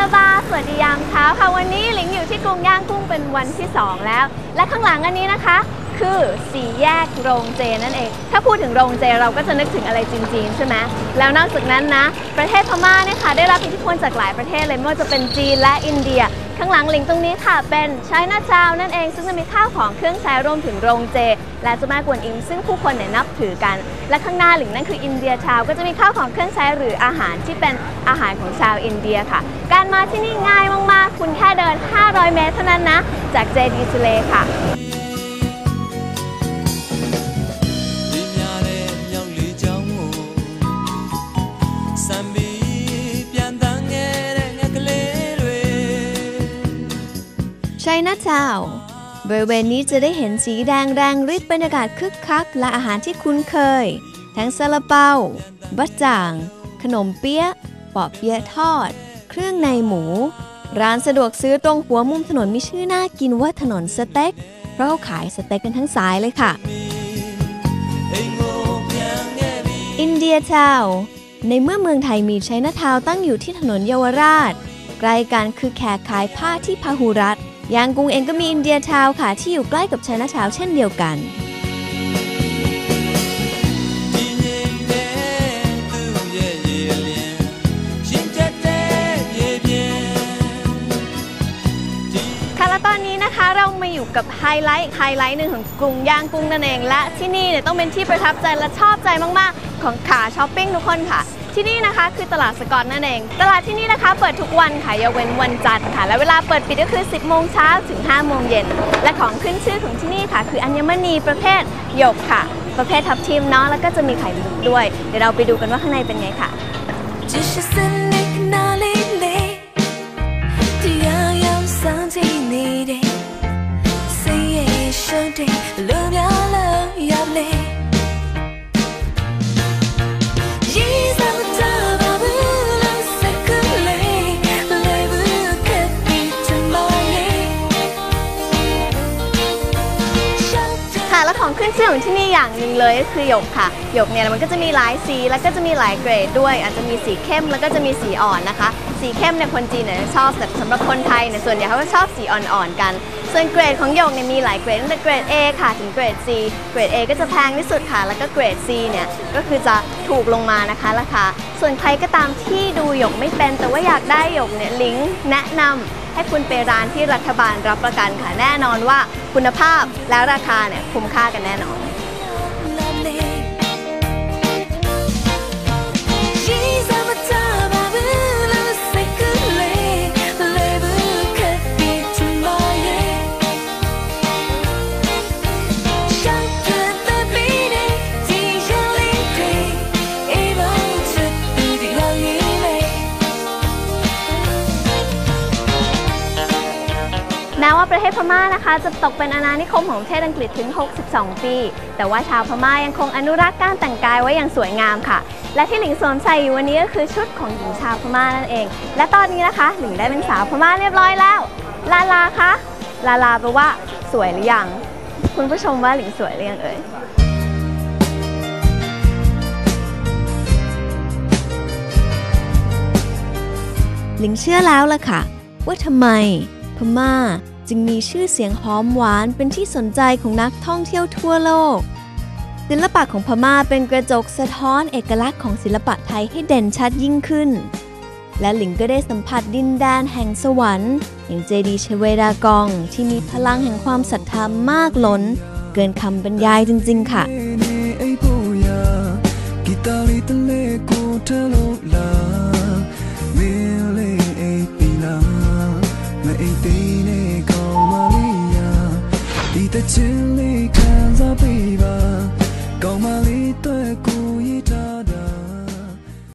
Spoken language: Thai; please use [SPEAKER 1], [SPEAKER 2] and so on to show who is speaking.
[SPEAKER 1] สวัสดียามเช้าค่ะ วันนี้หลิงอยู่ที่กรุงย่างกุ้งเป็นวันที่ 2 แล้ว และข้างหลังอันนี้นะคะ คือสี่แยกโรงเจนั่นเอง ถ้าพูดถึงโรงเจเราก็จะนึกถึงอะไรจีนๆใช่ไหมแล้วนอกจากนั้นนะ ประเทศพม่าเนี่ยค่ะได้รับอิทธิพลจากหลายประเทศเลยไม่ว่าจะเป็นจีนและอินเดีย ข้างหลังหลิงตรงนี้ค่ะเป็นไชน่าจาวนั่นเองซึ่งจะมีข้าวของเครื่องใช้รวมถึงโรงเจ และเจ้าแม่กวนอิมซึ่งผู้คนเนี่ยนับถือกัน และข้างหน้าหลิงนั่นคืออินเดียชาวก็จะมีข้าวของเครื่องใช้หรืออาหารที่เป็นอาหารของชาวอินเดียค่ะ การมาที่นี่ง่ายมากๆ คุณแค่เดิน 500 เมตรเท่านั้นนะ จากเจดีย์ทะเลค่ะ
[SPEAKER 2] ไช
[SPEAKER 1] น่าทาวบริเวณนี้จะได้เห็นสีแดงแรงริดบรรยากาศคึกคักและอาหารที่คุ้นเคย ทั้งซาลาเปาบะจ่าง ขนมเปี๊ยะปอบเปี๊ยะทอด เครื่องในหมู ร้านสะดวกซื้อตรงหัวมุมถนนมีชื่อหน้ากินว่าถนนสเต็ก เพราะเขาขายสเต็กกันทั้งสายเลยค่ะ อินเดียทาวในเมื่อเมืองไทยมีไชน่าทาวตั้งอยู่ที่ถนนเยาวราชใกล้กันคือแขกขายผ้าที่พาหุรัต ยางกุ้งเองก็มีอินเดียทาวค่ะที่อยู่ใกล้กับชัยนาทาวเช่นเดียวกัน อยู่กับไฮไลท์ไฮไลท์หนึ่งของกรุงย่างกุ้งนั่นเอง และที่นี่เนี่ยต้องเป็นที่ประทับใจและชอบใจมากๆ ของขาช้อปปิ้งทุกคนค่ะ ที่นี่นะคะคือตลาดสกอตนั่นเอง ตลาดที่นี่นะคะเปิดทุกวันค่ะยกเว้นวันจันทร์ค่ะ และเวลาเปิดปิดก็คือ 10 โมงเช้าถึง 5 โมงเย็น และของขึ้นชื่อของที่นี่ค่ะ คืออัญมณีประเภทหยกค่ะ ประเภททับทิมเนาะแล้วก็จะมีไข่มุกด้วย เดี๋ยวเราไปดูกันว่าข้างในเป็นไงค่ะ ค่ะและของขึ้นชื่อของที่นี่อย่างหนึ่งเลยก็คือหยกค่ะ หยกเนี่ยมันก็จะมีหลายสีแล้วก็จะมีหลายเกรดด้วย อาจจะมีสีเข้มแล้วก็จะมีสีอ่อนนะคะ สีเข้มเนี่ยคนจีนเนี่ยชอบแต่สำหรับคนไทยเนี่ยส่วนใหญ่เขาก็ชอบสีอ่อนๆกัน ส่วนเกรดของหยกเนี่ยมีหลายเกรดตั้งแต่เกรด A ค่ะถึงเกรด C เกรด A ก็จะแพงที่สุดค่ะ แล้วก็เกรด C เนี่ยก็คือจะถูกลงมานะคะราคาส่วนใครก็ตามที่ดูหยกไม่เป็น แต่ว่าอยากได้หยกเนี่ยลิงก์แนะนำ ให้คุณไปร้านที่รัฐบาลรับประกันค่ะแน่นอนว่าคุณภาพและราคาเนี่ยคุ้มค่ากันแน่นอน แม้ว่าประเทศพม่านะคะ จะตกเป็นอาณานิคมของประเทศอังกฤษถึง 62 ปี แต่ว่าชาวพม่ายังคงอนุรักษ์การแต่งกายไว้อย่างสวยงามค่ะ และที่หลิงสวมใส่อยู่วันนี้ก็คือชุดของหญิงชาวพม่านั่นเอง และตอนนี้นะคะ หลิงได้เป็นสาวพม่าเรียบร้อยแล้ว ลาลาคะลาลาแปลว่าสวยหรือยัง คุณผู้ชมว่าหลิงสวยหรือยังเอ่ยหลิงเชื่อแล้วล่ะค่ะ ว่าทำไมพม่า จึงมีชื่อเสียงหอมหวานเป็นที่สนใจของนักท่องเที่ยวทั่วโลก ศิลปะของพม่าเป็นกระจกสะท้อนเอกลักษณ์ของศิลปะไทยให้เด่นชัดยิ่งขึ้น และหลิงก็ได้สัมผัสดินแดนแห่งสวรรค์ อย่างเจดีเชเวดากอง ที่มีพลังแห่งความศรัทธามากล้น เกินคำบรรยายจริง ๆ ค่ะ
[SPEAKER 2] 的经历看在背吧，高马里对。